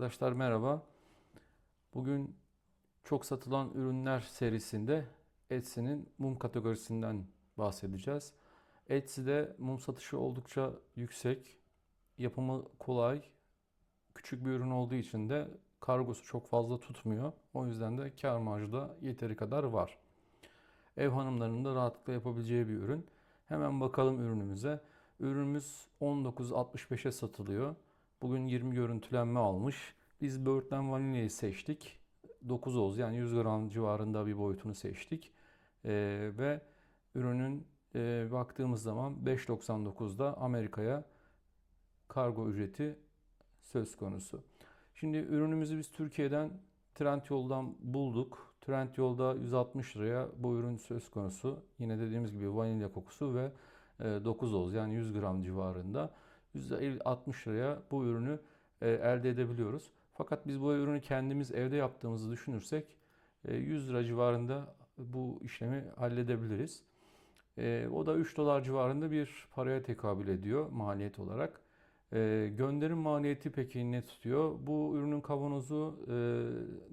Arkadaşlar merhaba. Bugün çok satılan ürünler serisinde Etsy'nin mum kategorisinden bahsedeceğiz. Etsy'de mum satışı oldukça yüksek, yapımı kolay, küçük bir ürün olduğu için de kargosu çok fazla tutmuyor. O yüzden de kar marjı da yeteri kadar var. Ev hanımlarının da rahatlıkla yapabileceği bir ürün. Hemen bakalım ürünümüze. Ürünümüz 19.65'e satılıyor. Bugün 20 görüntülenme almış. Biz böğürtlen vanilyayı seçtik. 9 oz yani 100 gram civarında bir boyutunu seçtik. Ee, ve ürünün e, baktığımız zaman 5.99'da Amerika'ya kargo ücreti söz konusu. Şimdi ürünümüzü biz Türkiye'den Trendyol'dan bulduk. Trendyol'da 160 liraya bu ürün söz konusu. Yine dediğimiz gibi vanilya kokusu ve e, 9 oz yani 100 gram civarında. 160 liraya bu ürünü e, elde edebiliyoruz. Fakat biz bu ürünü kendimiz evde yaptığımızı düşünürsek e, 100 lira civarında bu işlemi halledebiliriz. E, o da 3 dolar civarında bir paraya tekabül ediyor maliyet olarak. E, gönderim maliyeti peki ne tutuyor? Bu ürünün kavanozu e,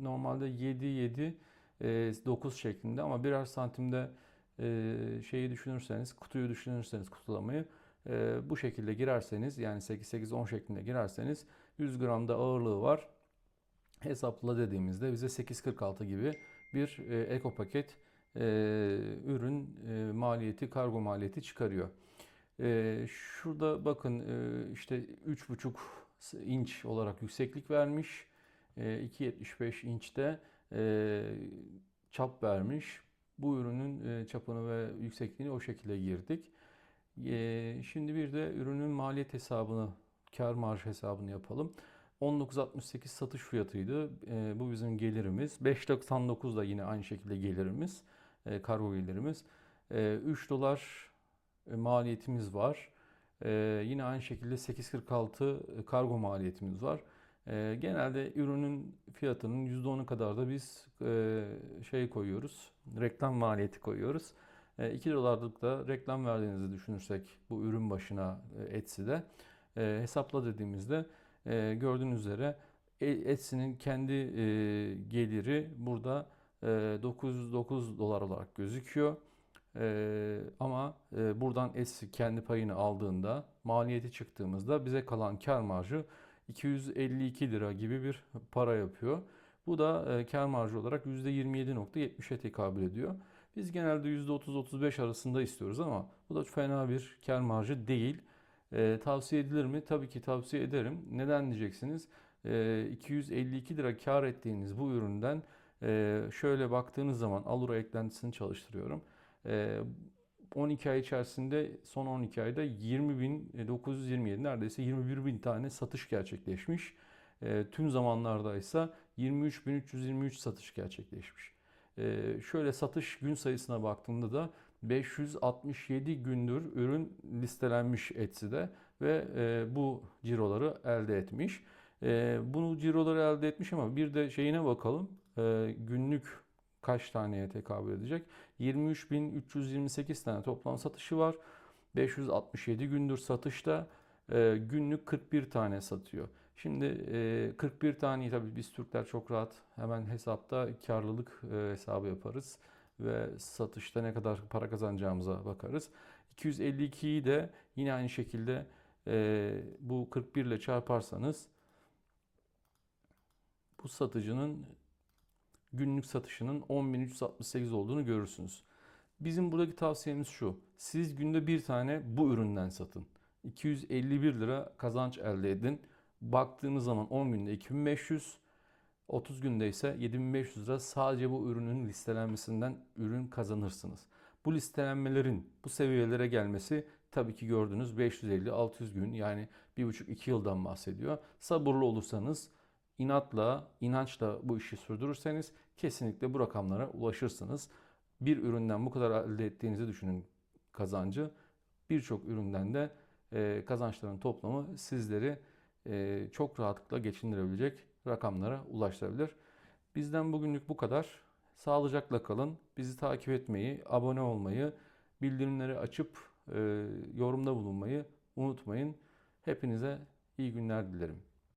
normalde 7-7 e, 9 şeklinde ama birer santimde e, şeyi düşünürseniz, kutuyu düşünürseniz kutulamayı e, bu şekilde girerseniz yani 8-8-10 şeklinde girerseniz 100 gramda ağırlığı var. Hesapla dediğimizde bize 8.46 gibi bir e, eko paket e, ürün e, maliyeti, kargo maliyeti çıkarıyor. E, şurada bakın e, işte 3.5 inç olarak yükseklik vermiş. E, 2.75 inçte e, çap vermiş. Bu ürünün e, çapını ve yüksekliğini o şekilde girdik. E, şimdi bir de ürünün maliyet hesabını, kar marj hesabını yapalım. 19.68 satış fiyatıydı. E, bu bizim gelirimiz. 5.99 da yine aynı şekilde gelirimiz. E, kargo gelirimiz. E, 3 dolar e, maliyetimiz var. E, yine aynı şekilde 8.46 kargo maliyetimiz var. E, genelde ürünün fiyatının %10'u kadar da biz e, şey koyuyoruz. Reklam maliyeti koyuyoruz. 2 dolarlık da reklam verdiğinizi düşünürsek bu ürün başına e, Etsy'de e, hesapla dediğimizde e, gördüğünüz üzere Etsy'nin kendi geliri burada 909 dolar olarak gözüküyor. ama buradan Etsy kendi payını aldığında maliyeti çıktığımızda bize kalan kar marjı 252 lira gibi bir para yapıyor. Bu da kar marjı olarak %27.70'e tekabül ediyor. Biz genelde %30-35 arasında istiyoruz ama bu da fena bir kar marjı değil. E, tavsiye edilir mi? Tabii ki tavsiye ederim. Neden diyeceksiniz? E, 252 lira kar ettiğiniz bu üründen e, şöyle baktığınız zaman Alura eklentisini çalıştırıyorum. E, 12 ay içerisinde son 12 ayda 20.927 neredeyse 21 bin tane satış gerçekleşmiş. E, tüm zamanlarda ise 23.323 satış gerçekleşmiş. Ee, şöyle satış gün sayısına baktığımda da 567 gündür ürün listelenmiş Etsy'de ve e, bu ciroları elde etmiş. E, bunu ciroları elde etmiş ama bir de şeyine bakalım. E, günlük kaç taneye tekabül edecek? 23.328 tane toplam satışı var. 567 gündür satışta günlük 41 tane satıyor. Şimdi e, 41 taneyi tabii biz Türkler çok rahat hemen hesapta karlılık hesabı yaparız ve satışta ne kadar para kazanacağımıza bakarız. 252'yi de yine aynı şekilde bu 41 ile çarparsanız bu satıcının günlük satışının 10.368 olduğunu görürsünüz. Bizim buradaki tavsiyemiz şu. Siz günde bir tane bu üründen satın. 251 lira kazanç elde edin. Baktığınız zaman 10 günde 2500, 30 günde ise 7500 lira sadece bu ürünün listelenmesinden ürün kazanırsınız. Bu listelenmelerin bu seviyelere gelmesi tabii ki gördüğünüz 550-600 gün yani 1,5-2 yıldan bahsediyor. Sabırlı olursanız inatla, inançla bu işi sürdürürseniz kesinlikle bu rakamlara ulaşırsınız. Bir üründen bu kadar elde ettiğinizi düşünün kazancı. Birçok üründen de kazançların toplamı sizleri çok rahatlıkla geçindirebilecek rakamlara ulaştırabilir. Bizden bugünlük bu kadar. Sağlıcakla kalın. Bizi takip etmeyi, abone olmayı, bildirimleri açıp yorumda bulunmayı unutmayın. Hepinize iyi günler dilerim.